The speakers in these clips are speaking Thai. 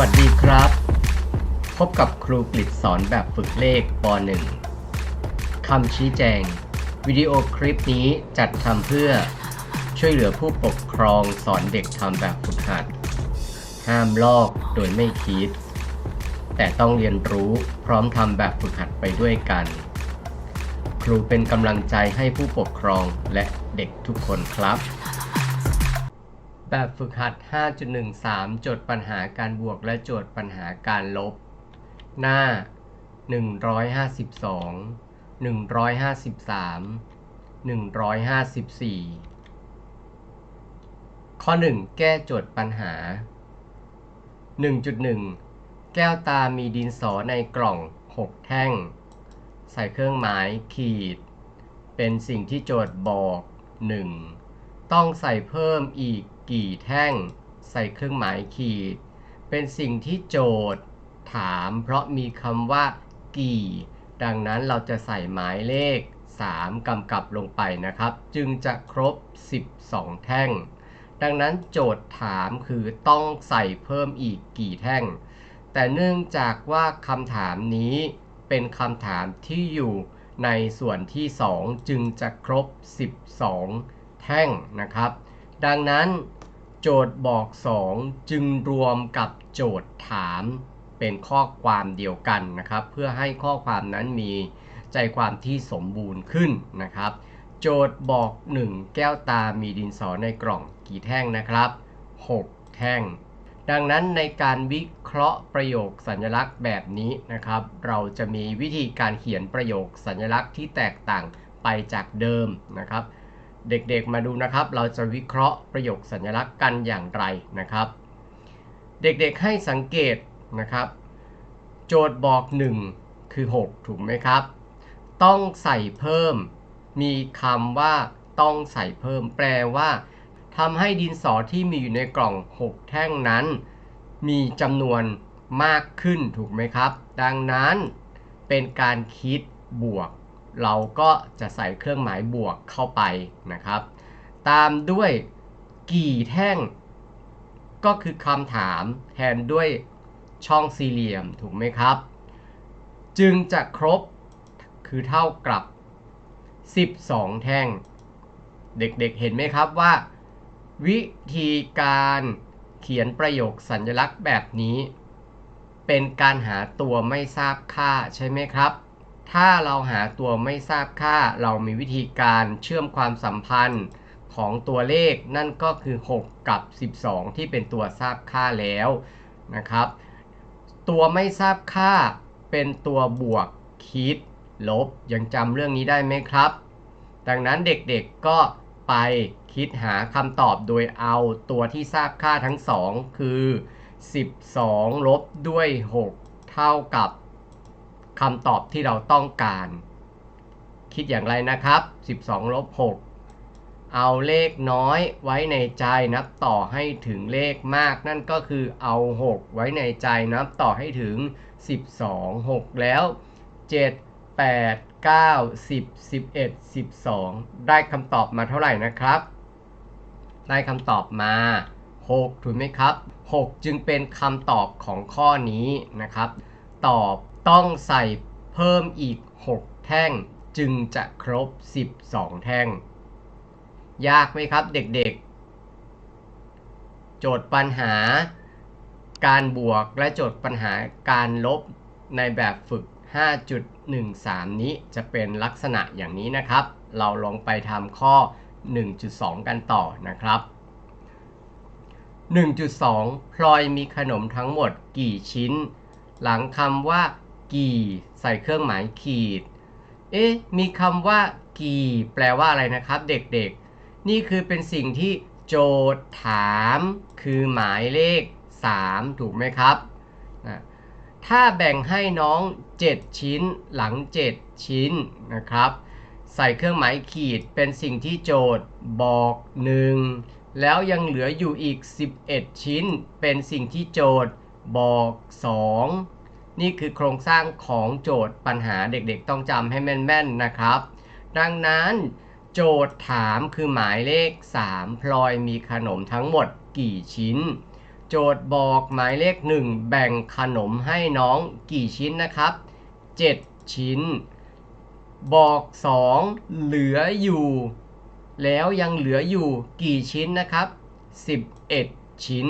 วัสดีครับ พบกับครูกฤษสอนแบบฝึกเลขป .1 คำชี้แจง วิดีโอคลิปนี้จัดทำเพื่อช่วยเหลือผู้ปกครองสอนเด็กทำแบบฝึกหัด ห้ามลอกโดยไม่คิด แต่ต้องเรียนรู้พร้อมทำแบบฝึกหัดไปด้วยกัน ครูเป็นกำลังใจให้ผู้ปกครองและเด็กทุกคนครับ แบบฝึกหัด 5.13โจทย์ปัญหาการบวกและโจทย์ปัญหาการลบ หน้า 152 153 154 ข้อ 1 แก้โจทย์ปัญหา 1.1 แก้วตามีดินสอในกล่อง 6 แท่ง ใส่เครื่องหมายขีด เป็นสิ่งที่โจทย์บอก 1. ต้องใส่เพิ่มอีก กี่แท่ง ใส่เครื่องหมายขีด เป็นสิ่งที่โจทย์ถามเพราะมีคำว่า กี่ ดังนั้นเราจะใส่หมายเลข 3 กำกับลงไปนะครับ จึงจะครบ 12 แท่ง ดังนั้นโจทย์ถามคือต้องใส่เพิ่มอีกกี่แท่ง แต่เนื่องจากว่าคำถามนี้เป็นคำถามที่อยู่ในส่วนที่ 2 จึงจะครบ 12 แท่งนะครับ ดังนั้น โจทย์บอก 2 จึงรวมกับโจทย์ถามเป็นข้อความเดียวกันนะครับ เพื่อให้ข้อความนั้นมีใจความที่สมบูรณ์ขึ้นนะครับ โจทย์บอก 1 แก้วตามีดินสอในกล่องกี่แท่งนะครับ 6 แท่ง ดังนั้นในการวิเคราะห์ประโยคสัญลักษณ์แบบนี้นะครับ เราจะมีวิธีการเขียนประโยคสัญลักษณ์ที่แตกต่างไปจากเดิมนะครับ เด็กๆมาดูนะครับ เราจะวิเคราะห์ประโยคสัญลักษณ์กันอย่างไรนะครับ เด็กๆให้สังเกตนะครับ โจทย์บอก 1 คือ 6 ถูกไหมครับ ต้องใส่เพิ่ม มีคำว่าต้องใส่เพิ่ม แปลว่าทำให้ดินสอที่มีอยู่ในกล่อง 6 แท่งนั้น มีจำนวนมากขึ้นถูกไหมครับ ดังนั้นเป็นการคิดบวก เราก็จะใส่เครื่องหมายบวกเข้าไปนะครับ ตามด้วยกี่แท่ง ก็คือคำถามแทนด้วยช่องสี่เหลี่ยมถูกไหมครับ จึงจะครบคือเท่ากับ 12 แท่ง เด็กๆเเห็นไหมครับว่า วิธีการเขียนประโยคสัญลักษณ์แบบนี้ เป็นการหาตัวไม่ทราบค่าใช่ไหมครับ ถ้าเราหาตัวไม่ทราบค่า เรามีวิธีการเชื่อมความสัมพันธ์ของตัวเลขนั่นก็คือ 6 กับ 12 ที่เป็นตัวทราบค่าแล้วนะครับ ตัวไม่ทราบค่าเป็นตัวบวกคิด ลบยังจำเรื่องนี้ได้ไหมครับ ดังนั้นเด็กๆก็ไปคิดหาคำตอบโดยเอาตัวที่ทราบค่าทั้งสองคือ 12 ลบด้วย 6 เท่ากับ คำตอบที่เราต้องการ คิดอย่างไรนะครับ 12ลบ6เอาเลขน้อยไว้ในใจนับต่อให้ถึงเลขมาก นั่นก็คือเอา 6 ไว้ในใจนับต่อให้ถึง 12 6 แล้ว 7 8 9 10 11 12 ได้คำตอบมาเท่าไหร่นะครับ ได้คำตอบมา 6 ถูกไหมครับ 6 จึงเป็นคำตอบของข้อนี้นะครับ ตอบ ต้องใส่เพิ่มอีก 6 แท่งจึงจะครบ 12 แท่ง ยากไหมครับเด็กๆ โจทย์ปัญหาการบวกและโจทย์ปัญหาการลบในแบบฝึก 5.13 นี้จะเป็นลักษณะอย่างนี้นะครับ เราลองไปทำข้อ 1.2 กันต่อนะครับ 1.2 พลอยมีขนมทั้งหมดกี่ชิ้น หลังคำว่า กี่ใส่เครื่องหมายขีด เอ๊ะ มีคำว่ากี่ แปลว่าอะไรนะครับ เด็กๆ นี่คือเป็นสิ่งที่โจทย์ถาม คือหมายเลข 3 ถูกไหมครับนะถ้าแบ่งให้น้อง 7 ชิ้นหลัง 7 ชิ้นนะครับ ใส่เครื่องหมายขีดเป็นสิ่งที่โจทย์บอก 1 แล้วยังเหลืออยู่อีก 11 ชิ้น เป็นสิ่งที่โจทย์บอก 2 นี่คือโครงสร้างของโจทย์ปัญหาเด็กๆ ต้องจำให้แม่นๆนะครับ ดังนั้นโจทย์ถามคือหมายเลข 3 พลอยมีขนมทั้งหมดกี่ชิ้น โจทย์บอกหมายเลข 1 แบ่งขนมให้น้องกี่ชิ้นนะครับ 7 ชิ้น บอก 2 เหลืออยู่ แล้วยังเหลืออยู่กี่ชิ้นนะครับ 11 ชิ้น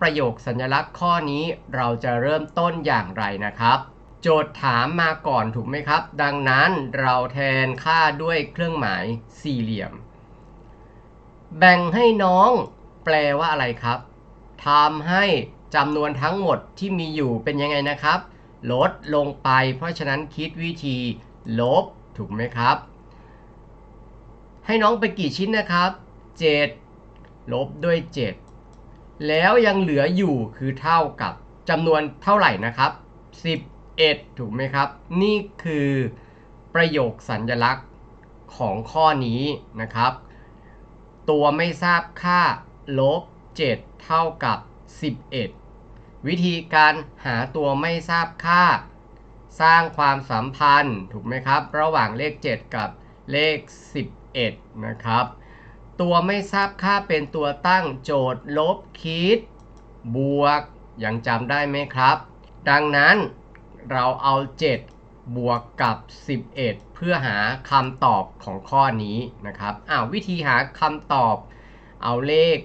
ประโยคสัญลักษณ์ข้อนี้เราจะเริ่มต้นอย่างไรนะครับ โจทย์ถามมาก่อนถูกไหมครับ ดังนั้นเราแทนค่าด้วยเครื่องหมายสี่เหลี่ยม แบ่งให้น้องแปลว่าอะไรครับทำให้จำนวนทั้งหมดที่มีอยู่เป็นยังไงนะครับ ลดลงไป เพราะฉะนั้นคิดวิธีลบถูกไหมครับ ให้น้องไปกี่ชิ้นนะครับ 7 ลบด้วย 7 แล้วยังเหลืออยู่คือเท่ากับจำนวนเท่าไหร่นะครับ 11 ถูกไหมครับ นี่คือประโยคสัญลักษณ์ของข้อนี้นะครับ ตัวไม่ทราบค่าลบ 7 เท่ากับ 11 วิธีการหาตัวไม่ทราบค่า สร้างความสัมพันธ์ถูกไหมครับ ระหว่างเลข 7 กับเลข 11 นะครับ ตัวไม่ทราบค่าเป็นตัวตั้งโจทย์ลบคิด บวก ยังจำได้ไหมครับ ดังนั้นเราเอา 7 บวกกับ 11 เพื่อหาคำตอบของข้อนี้นะครับอ้าววิธีหาคำตอบ เอาเลข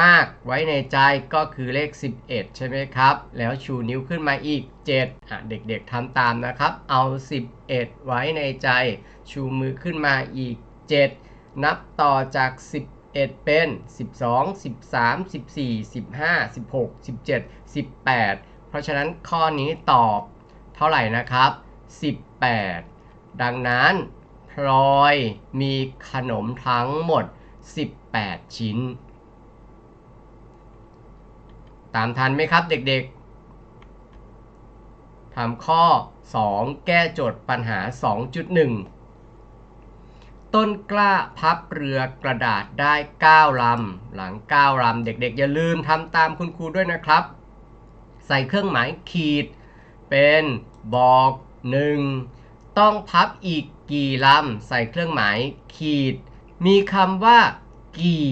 มากไว้ในใจก็คือเลข 11 ใช่ไหมครับ แล้วชูนิ้วขึ้นมาอีก 7 อะ เด็กๆทำตามนะครับ เอา 11 ไว้ในใจ ชูมือขึ้นมาอีก 7 นับต่อจาก 11 เป็น 12 13 14 15 16 17 18 เพราะฉะนั้นข้อนี้ตอบเท่าไหร่นะครับ 18 ดังนั้นพลอยมีขนมทั้งหมด 18 ชิ้น ตามทันไหมครับเด็กๆทำข้อ 2 แก้โจทย์ปัญหา 2.1 ต้นกล้าพับเรือกระดาษได้ 9 ลำ หลัง 9 ลำ เด็กๆ อย่าลืมทำตามคุณครูด้วยนะครับ ใส่เครื่องหมายขีด เป็นบอก1ต้องพับอีกกี่ลำ ใส่เครื่องหมายขีด มีคำว่า กี่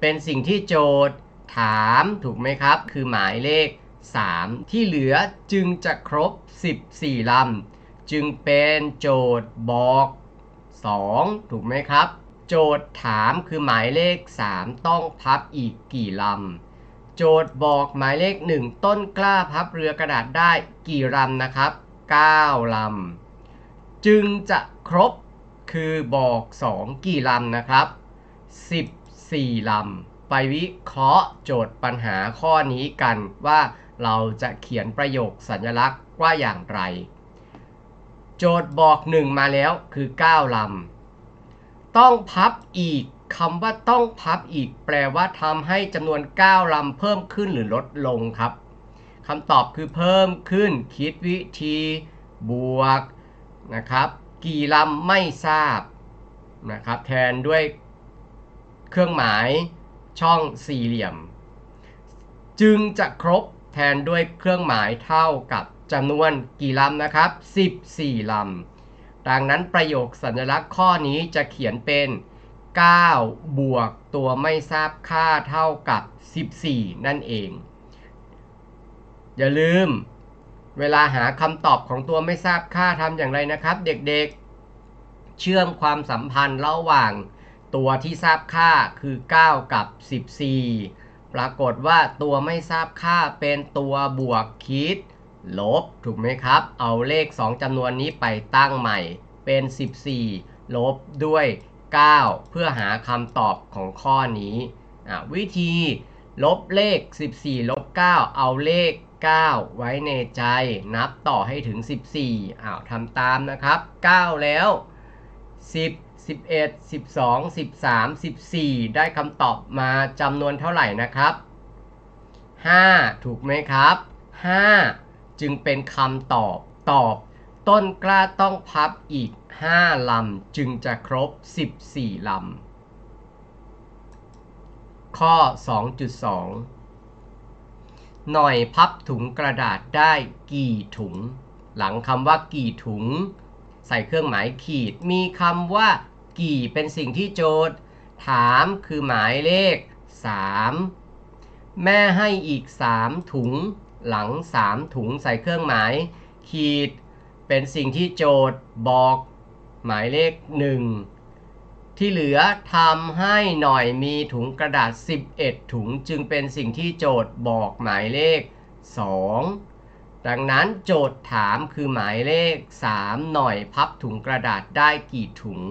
เป็นสิ่งที่โจทย์ ถามถูกไหมครับ คือหมายเลข 3 ที่เหลือจึงจะครบ 14 ลำ จึงเป็นโจทย์บอก 2 ถูกไหมครับ โจทย์ถามคือหมายเลข 3 ต้องพับอีกกี่ลำ โจทย์บอกหมายเลข 1 ต้นกล้าพับเรือกระดาษได้กี่ลำนะครับ 9 ลำ จึงจะครบคือบอก 2 กี่ลำนะครับ 14 ลำ ไปวิเคราะห์โจทย์ปัญหาข้อนี้กันว่าเราจะเขียนประโยคสัญลักษณ์ว่าอย่างไร โจทย์บอก 1 มาแล้วคือ 9 ลำ ต้องพับอีกคำว่าต้องพับอีก แปลว่าทำให้จำนวน 9 ลำเพิ่มขึ้นหรือลดลงครับคำตอบคือเพิ่มขึ้นคิดวิธีบวกนะครับ กี่ลำไม่ทราบนะครับแทนด้วยเครื่องหมายช่องสี่เหลี่ยม จึงจะครบแทนด้วยเครื่องหมายเท่ากับ จำนวนกี่ลำนะครับ 14 ลำ ดังนั้นประโยคสัญลักษณ์ข้อนี้จะเขียนเป็น 9 บวกตัวไม่ทราบค่าเท่ากับ 14 นั่นเอง อย่าลืม เวลาหาคำตอบของตัวไม่ทราบค่าทำอย่างไรนะครับ เด็กๆ เชื่อมความสัมพันธ์ระหว่างตัวที่ทราบค่าคือ 9 กับ 14 ปรากฏว่าตัวไม่ทราบค่าเป็นตัวบวกคิด ลบถูกไหมครับ เอาเลข 2จำนวนนี้ไปตั้งใหม่เป็น 14 ลบด้วย 9 เพื่อหาคำตอบของข้อนี้วิธีลบเลข 14 ลบ 9 เอาเลข 9 ไว้ในใจ นับต่อให้ถึง 14อ้าวทำตามนะครับ 9 แล้ว 10 11 12 13 14 ได้คำตอบมาจำนวนเท่าไหร่นะครับ 5 ถูกไหมครับ 5 จึงเป็นคำตอบตอบ ต้นกล้าต้องพับอีก 5 ลำ จึงจะครบ 14 ลำ ข้อ 2.2 หน่อยพับถุงกระดาษได้กี่ถุง หลังคำว่ากี่ถุง ใส่เครื่องหมายขีด มีคำว่ากี่เป็นสิ่งที่โจทย์ ถามคือหมายเลข 3 แม่ให้อีก 3 ถุง หลัง 3 ถุงใส่เครื่องหมาย ขีด เป็นสิ่งที่โจทย์บอก หมายเลข 1 ที่เหลือทำให้หน่อยมีถุงกระดาษ 11 ถุงจึงเป็นสิ่งที่โจทย์บอกหมายเลข 2 ดังนั้นโจทย์ถามคือหมายเลข 3 หน่อยพับถุงกระดาษได้กี่ถุง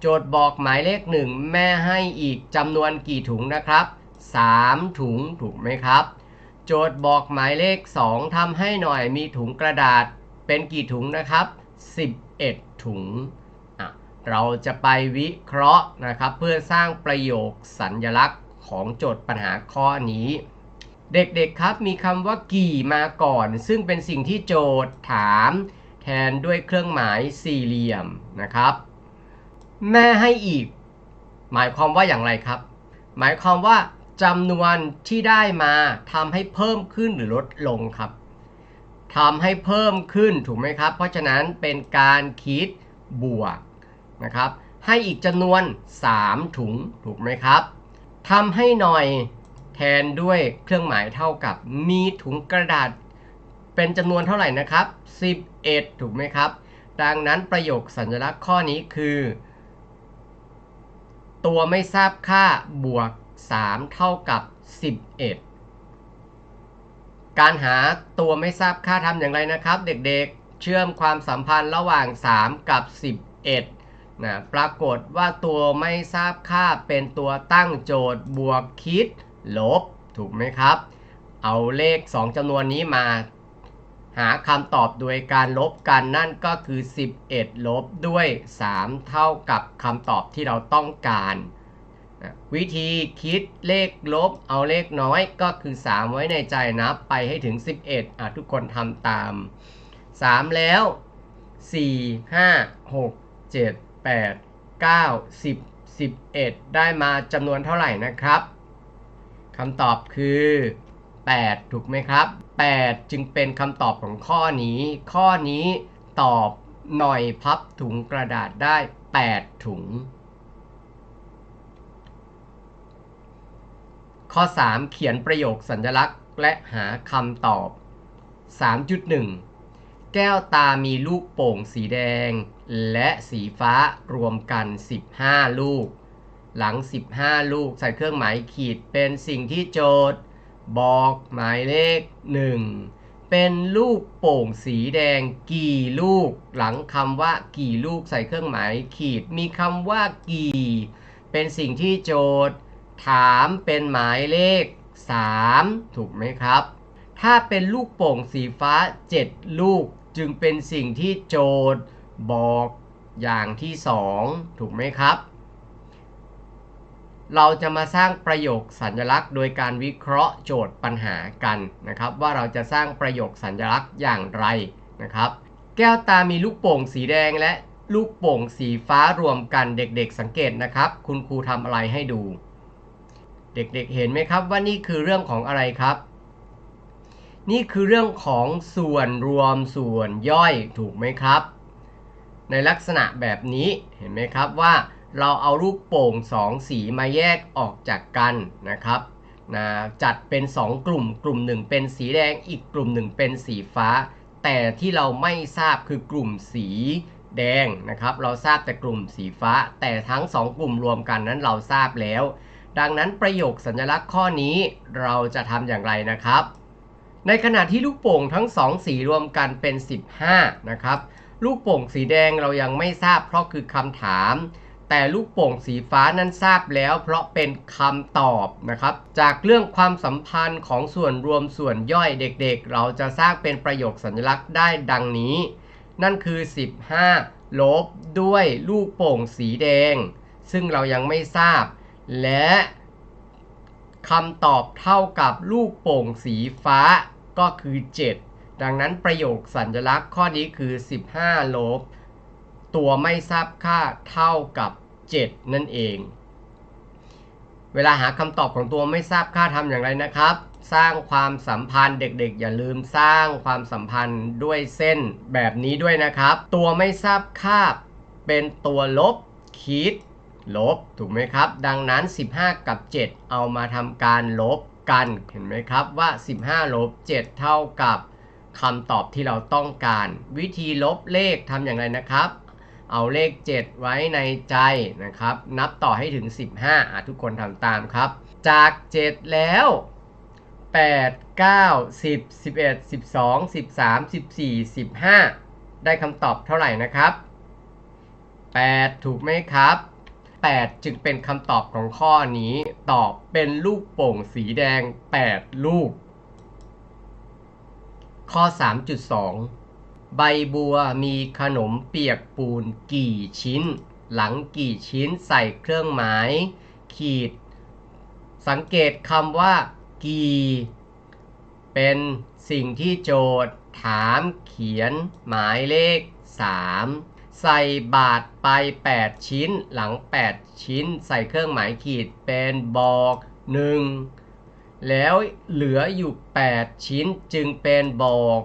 โจทย์บอกหมายเลข 1 แม่ให้อีกจำนวนกี่ถุงนะครับ 3 ถุงถูกไหมครับ โจทย์บอกหมายเลข 2ทำให้หน่อยมีถุงกระดาษเป็นกี่ถุงนะครับ 11 ถุง เราจะไปวิเคราะห์นะครับเพื่อสร้างประโยคสัญญลักษณ์ของโจทย์ปัญหาข้อนี้ เด็กๆครับมีคำว่ากี่มาก่อน ซึ่งเป็นสิ่งที่โจทย์ถาม แทนด้วยเครื่องหมายสี่เหลี่ยมนะครับ แม่ให้อีก หมายความว่าอย่างไรครับ หมายความว่า จำนวนที่ได้มาทำให้เพิ่มขึ้นหรือลดลงครับทำให้เพิ่มขึ้นถูกไหมครับ เพราะฉะนั้นเป็นการคิดบวกนะครับ ให้อีกจำนวน 3 ถุงถูกไหมครับทำให้หน่อยแทนด้วยเครื่องหมายเท่ากับ มีถุงกระดาษ เป็นจำนวนเท่าไหร่นะครับ 11 ถูกไหมครับ ดังนั้นประโยคสัญลักษณ์ข้อนี้คือ ตัวไม่ทราบค่าบวก 3 เท่ากับ 11 การหาตัวไม่ทราบค่าทำอย่างไรนะครับ เด็กๆเชื่อมความสัมพันธ์ระหว่าง 3 กับ 11นะปรากฏว่าตัวไม่ทราบค่าเป็นตัวตั้งโจทย์บวกคิด ลบ ถูกไหมครับ เอาเลข 2จำนวนนี้มาหาคำตอบโดยการลบกันนั่นก็คือ 11 ลบด้วย 3 เท่ากับคำตอบที่เราต้องการ นะวิธีคิดเลขลบเอาเลขน้อยก็คือ 3 ไว้ในใจนับไปให้ถึง 11อะทุกคนทำตาม 3 แล้ว 4 5 6 7 8 9 10 11 ได้มาจำนวนเท่าไหร่นะครับคำตอบคือ 8 ถูกไหมครับ 8 จึงเป็นคำตอบของข้อนี้ ข้อนี้ตอบหน่อยพับถุงกระดาษได้ 8 ถุง ข้อ 3 เขียนประโยคสัญลักษณ์และหาคำตอบ 3.1 แก้วตามีลูกโป่งสีแดง และสีฟ้ารวมกัน 15 ลูก หลัง 15 ลูกใส่เครื่องหมายขีดเป็นสิ่งที่โจทย์ บอกหมายเลข 1 เป็นลูกโป่งสีแดงกี่ลูก หลังคำว่ากี่ลูกใส่เครื่องหมายขีดมีคำว่ากี่ เป็นสิ่งที่โจทย์ ถามเป็นหมายเลข 3 ถูกไหมครับ ถ้าเป็นลูกโป่งสีฟ้า 7 ลูกจึงเป็นสิ่งที่โจทย์บอกอย่างที่ 2 ถูกไหมครับ เราจะมาสร้างประโยคสัญลักษณ์ โดยการวิเคราะห์โจทย์ปัญหากันนะครับ ว่าเราจะสร้างประโยคสัญลักษณ์อย่างไรนะครับ แก้วตามีลูกโป่งสีแดงและลูกโป่งสีฟ้ารวมกันเด็กๆสังเกตนะครับ คุณครูทำอะไรให้ดู เด็กๆเห็นไหมครับว่านี่คือเรื่องของอะไรครับ นี่คือเรื่องของส่วนรวมส่วนย่อยถูกไหมครับ ในลักษณะแบบนี้เห็นไหมครับว่าเราเอาลูกโป่ง2สีมาแยกออกจากกันนะครับนะจัดเป็น 2 กลุ่มกลุ่มหนึ่งเป็นสีแดงอีกกลุ่มหนึ่งเป็นสีฟ้า แต่ที่เราไม่ทราบคือกลุ่มสีแดงนะครับ เราทราบแต่กลุ่มสีฟ้า แต่ทั้ง 2 กลุ่มรวมกันนั้นเราทราบแล้ว ดังนั้นประโยคสัญลักษณ์ข้อนี้เราจะทำอย่างไรนะครับ ในขณะที่ลูกโป่งทั้ง 2 สีรวมกันเป็น 15 นะครับ ลูกโป่งสีแดงเรายังไม่ทราบเพราะคือคำถาม แต่ลูกโป่งสีฟ้านั้นทราบแล้วเพราะเป็นคำตอบนะครับ จากเรื่องความสัมพันธ์ของส่วนรวมส่วนย่อยเด็กๆเราจะสร้างเป็นประโยคสัญลักษณ์ได้ดังนี้ นั่นคือ 15ลบด้วยลูกโป่งสีแดง ซึ่งเรายังไม่ทราบ และคำตอบเท่ากับลูกโป่งสีฟ้าก็คือ 7 ดังนั้นประโยคสัญลักษณ์ข้อนี้คือ 15 ลบ ตัวไม่ทราบค่าเท่ากับ 7 นั่นเอง เวลาหาคำตอบของตัวไม่ทราบค่าทำอย่างไรนะครับ สร้างความสัมพันธ์เด็กๆ อย่าลืมสร้างความสัมพันธ์ด้วยเส้นแบบนี้ด้วยนะครับ ตัวไม่ทราบค่าเป็นตัวลบคิด ลบถูกไหมครับ ดังนั้น 15 กับ 7 เอามาทำการลบกันเห็นไหมครับว่า 15 ลบ 7 เท่ากับคำตอบที่เราต้องการ วิธีลบเลขทำอย่างไรนะครับ เอาเลข 7 ไว้ในใจนะครับ นับต่อให้ถึง 15อะทุกคนทำตามครับ จาก 7 แล้ว 8 9 10 11 12 13 14 15 ได้คำตอบเท่าไหร่นะครับ 8 ถูกไหมครับ 8 จึงเป็นคำตอบของข้อนี้ ตอบเป็นลูกโป่งสีแดง 8 ลูก ข้อ 3.2 ใบบัวมีขนมเปียกปูนกี่ชิ้น หลังกี่ชิ้นใส่เครื่องหมาย ขีด สังเกตคำว่า กี่ เป็นสิ่งที่โจทย์ ถามเขียนหมายเลข 3 ใส่บาทไป 8 ชิ้นหลัง 8 ชิ้น ใส่เครื่องหมายขีดเป็นบอก1แล้วเหลืออยู่ 8 ชิ้นจึงเป็นบอก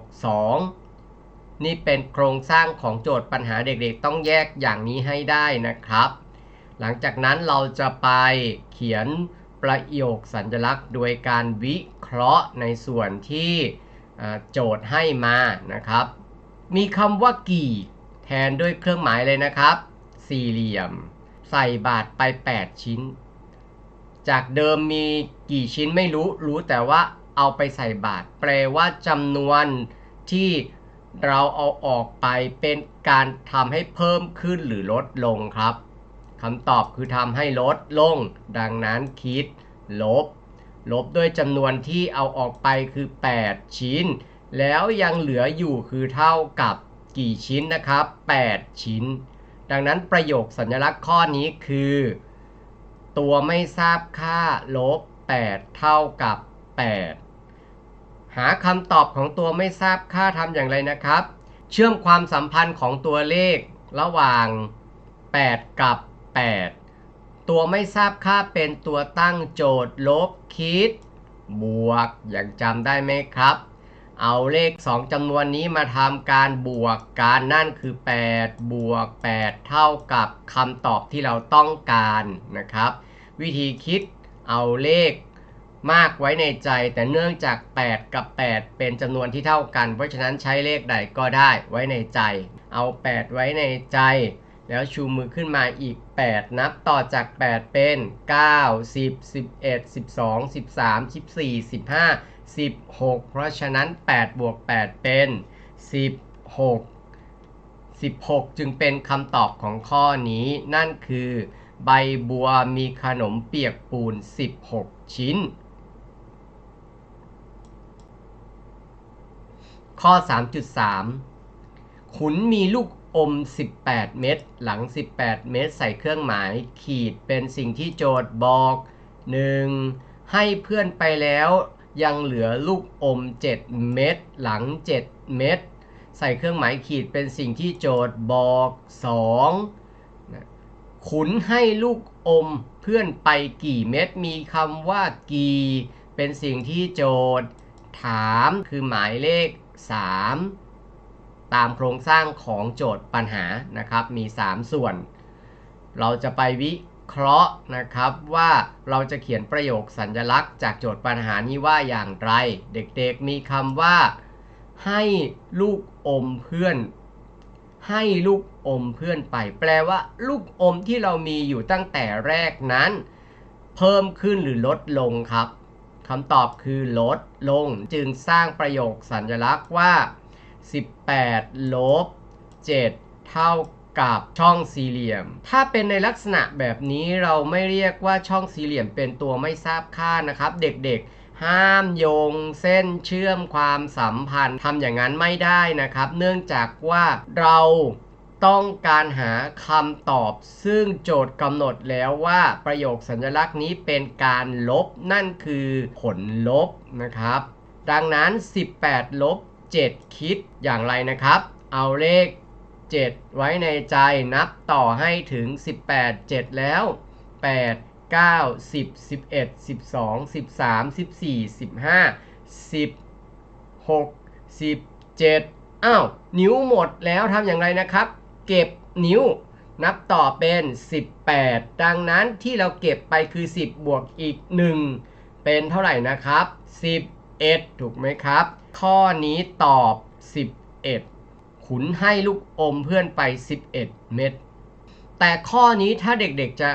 2 นี่เป็นโครงสร้างของโจทย์ปัญหาเด็กๆ ต้องแยกอย่างนี้ให้ได้นะครับ หลังจากนั้นเราจะไปเขียนประโยคสัญลักษณ์โดยการวิเคราะห์ในส่วนที่โจทย์ให้มานะครับ มีคำว่ากี่ แทนด้วยเครื่องหมายเลยนะครับ สี่เหลี่ยม ใส่บาทไป 8 ชิ้น จากเดิมมีกี่ชิ้นไม่รู้รู้แต่ว่าเอาไปใส่บาท แปลว่าจำนวนที่เราเอาออกไปเป็นการทำให้เพิ่มขึ้นหรือลดลงครับคำตอบคือทำให้ลดลง ดังนั้นคิด ลบ ลบด้วยจำนวนที่เอาออกไปคือ 8 ชิ้น แล้วยังเหลืออยู่คือเท่ากับ กี่ชิ้นนะครับ 8 ชิ้น ดังนั้นประโยคสัญลักษณ์ข้อนี้คือ ตัวไม่ทราบค่าลบ 8 เท่ากับ 8 หาคำตอบของตัวไม่ทราบค่าทำอย่างไรนะครับ เชื่อมความสัมพันธ์ของตัวเลขระหว่าง 8 กับ 8 ตัวไม่ทราบค่าเป็นตัวตั้งโจทย์ลบคิด บวก ยังจำได้ไหมครับ เอาเลข 2จำนวนนี้มาทำการบวกการนั่นคือ 8 บวก 8 เท่ากับคำตอบที่เราต้องการนะครับ วิธีคิดเอาเลขมากไว้ในใจ แต่เนื่องจาก 8 กับ 8 เป็นจำนวนที่เท่ากัน เพราะฉะนั้นใช้เลขใดก็ได้ไว้ในใจ เอา 8 ไว้ในใจ แล้วชูมือขึ้นมาอีก 8 นับต่อจาก 8 เป็น 9 10 11 12 13 14 15 16 เพราะฉะนั้น 8 บวก 8 เป็น 16 16 จึงเป็นคำตอบของข้อนี้ นั่นคือ ใบบัวมีขนมเปียกปูน 16 ชิ้น ข้อ 3.3 ขุนมีลูกอม 18 เม็ด หลัง 18 เม็ดใส่เครื่องหมาย ขีดเป็นสิ่งที่โจทย์บอก 1. ให้เพื่อนไปแล้ว ยังเหลือลูกอม 7 เม็ดหลัง 7 เม็ดใส่เครื่องหมายขีดเป็นสิ่งที่โจทย์บอก 2. นะขุนให้ลูกอมเพื่อนไปกี่เม็ดมีคำว่ากี่เป็นสิ่งที่โจทย์ ถามคือหมายเลข 3 ตามโครงสร้างของโจทย์ปัญหานะครับมี 3 ส่วน เราจะไปวิ เคราะห์นะครับว่าเราจะเขียนประโยคสัญลักษณ์จากโจทย์ปัญหานี้ว่าอย่างไร เด็กๆมีคำว่า ให้ลูกอมเพื่อน ให้ลูกอมเพื่อนไป แปลว่า ลูกอมที่เรามีอยู่ตั้งแต่แรกนั้น เพิ่มขึ้นหรือลดลงครับคำตอบคือลดลงจึงสร้างประโยคสัญลักษณ์ว่า 18 ลบ 7 เท่า กับช่องสี่เหลี่ยม ถ้าเป็นในลักษณะแบบนี้เราไม่เรียกว่าช่องสี่เหลี่ยมเป็นตัวไม่ทราบค่านะครับ เด็กๆ ห้ามโยงเส้นเชื่อมความสัมพันธ์ทำอย่างนั้นไม่ได้นะครับ เนื่องจากว่าเราต้องการหาคำตอบซึ่งโจทย์กำหนดแล้วว่าประโยคสัญลักษณ์นี้เป็นการลบนั่นคือผลลบนะครับ ดังนั้น 18 ลบ 7 คิดอย่างไรนะครับ เอาเลข 7 ไว้ในใจนับต่อให้ถึง 18 7 แล้ว 8 9 10 11 12 13 14 15 16 17อ้าวนิ้วหมดแล้วทำอย่างไรนะครับ เก็บนิ้วนับต่อเป็น 18 ดังนั้นที่เราเก็บไปคือ 10 บวกอีก 1 เป็นเท่าไหร่นะครับ 11 ถูกไหมครับ ข้อนี้ตอบ 11 ขุนให้ลูกอมเพื่อนไป 11 เม็ด แต่ข้อนี้ถ้าเด็กๆจะ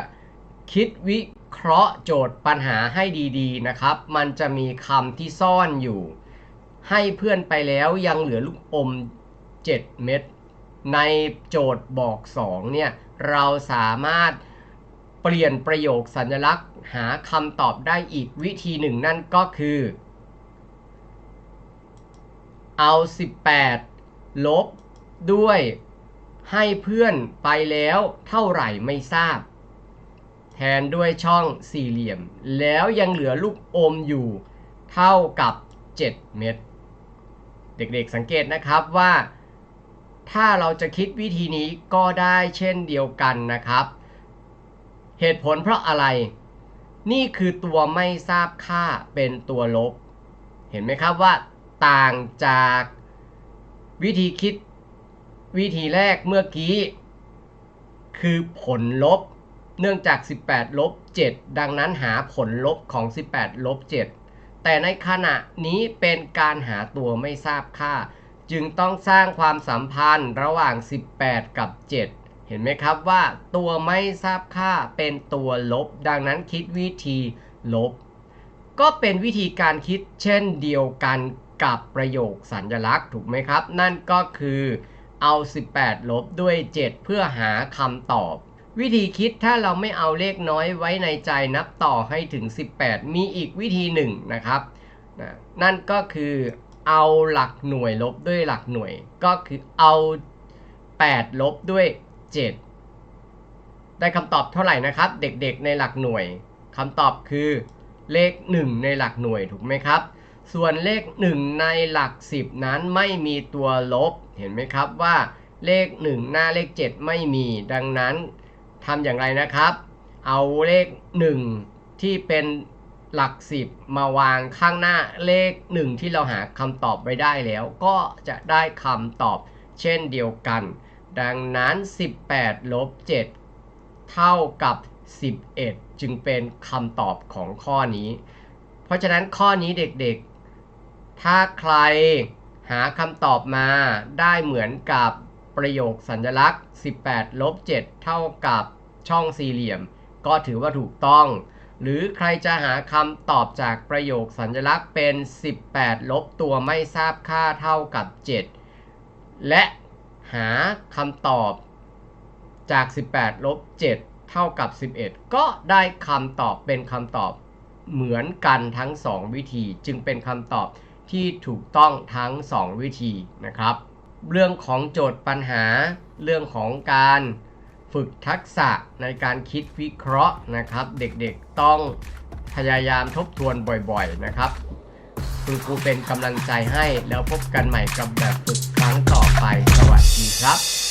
คิดวิเคราะห์โจทย์ปัญหาให้ดีๆนะครับ มันจะมีคำที่ซ่อนอยู่ ให้เพื่อนไปแล้วยังเหลือลูกอม 7 เม็ด ในโจทย์บอก 2 เนี่ย เราสามารถเปลี่ยนประโยคสัญลักษณ์ หาคำตอบได้อีกวิธีหนึ่งนั่นก็คือ เอา 18 ลบ ด้วยให้เพื่อนไปแล้วเท่าไหร่ไม่ทราบ แทนด้วยช่องสี่เหลี่ยม แล้วยังเหลือลูกอมอยู่เท่ากับ 7 เม็ดเด็กๆสังเกตนะครับว่า ถ้าเราจะคิดวิธีนี้ก็ได้เช่นเดียวกันนะครับ เหตุผลเพราะอะไร นี่คือตัวไม่ทราบค่าเป็นตัวลบ เห็นไหมครับว่า ต่างจากวิธีคิด วิธีแรกเมื่อกี้ คือผลลบ เนื่องจาก 18 ลบ 7 ดังนั้นหาผลลบของ 18 ลบ 7 แต่ในขณะนี้เป็นการหาตัวไม่ทราบค่า จึงต้องสร้างความสัมพันธ์ระหว่าง 18 กับ 7 เห็นไหมครับว่าตัวไม่ทราบค่าเป็นตัวลบ ดังนั้นคิดวิธีลบ ก็เป็นวิธีการคิดเช่นเดียวกันกับประโยคสัญลักษณ์ถูกไหมครับ นั่นก็คือ เอา 18 ลบด้วย 7 เพื่อหาคำตอบ วิธีคิดถ้าเราไม่เอาเลขน้อยไว้ในใจนับต่อให้ถึง 18 มีอีกวิธีหนึ่งนะครับนะนั่นก็คือเอาหลักหน่วยลบด้วยหลักหน่วย ก็คือเอา 8 ลบด้วย 7 ได้คำตอบเท่าไหร่นะครับ เด็กๆในหลักหน่วยคำตอบคือเลข 1 ในหลักหน่วยถูกไหมครับ ส่วนเลข 1 ในหลัก 10 นั้นไม่มีตัวลบ เห็นไหมครับว่าเลข 1 หน้าเลข 7 ไม่มี ดังนั้นทำอย่างไรนะครับ เอาเลข 1 ที่เป็นหลัก 10 มาวางข้างหน้าเลข 1 ที่เราหาคำตอบไว้ได้แล้ว ก็จะได้คำตอบเช่นเดียวกัน ดังนั้น 18 ลบ 7 เท่ากับ 11 จึงเป็นคำตอบของข้อนี้ เพราะฉะนั้นข้อนี้เด็กๆ ถ้าใคร หาคำตอบมาได้เหมือนกับประโยคสัญลักษณ์ 18ลบ7เท่ากับช่องสี่เหลี่ยม ก็ถือว่าถูกต้อง หรือใครจะหาคำตอบจากประโยคสัญลักษณ์เป็น 18ลบตัวไม่ทราบค่าเท่ากับ 7 และหาคำตอบจาก 18ลบ7เท่ากับ 11 ก็ได้คำตอบเป็นคำตอบเหมือนกันทั้ง 2 วิธีจึงเป็นคำตอบ ที่ถูกต้องทั้ง 2 วิธีนะครับ เรื่องของโจทย์ปัญหา เรื่องของการฝึกทักษะในการคิดวิเคราะห์นะครับ เด็กๆต้องพยายามทบทวนบ่อยๆนะครับ คุณครูเป็นกำลังใจให้แล้วพบกันใหม่กับแบบฝึกครั้งต่อไปสวัสดีครับ